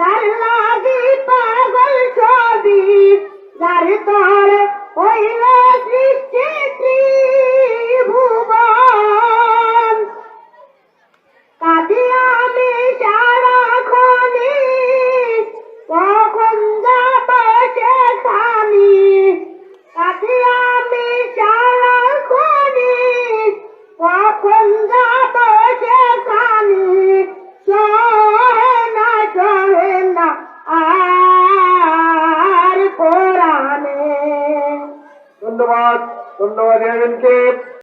যার লাগি পাগল ছবি যার তোর হইল সৃষ্টি ত্রিভুবন কাঁদি আমি আমি সারাক্ষণি কখন আর কোরআনে। ধন্যবাদ ধন্যবাদ এজেন্টকে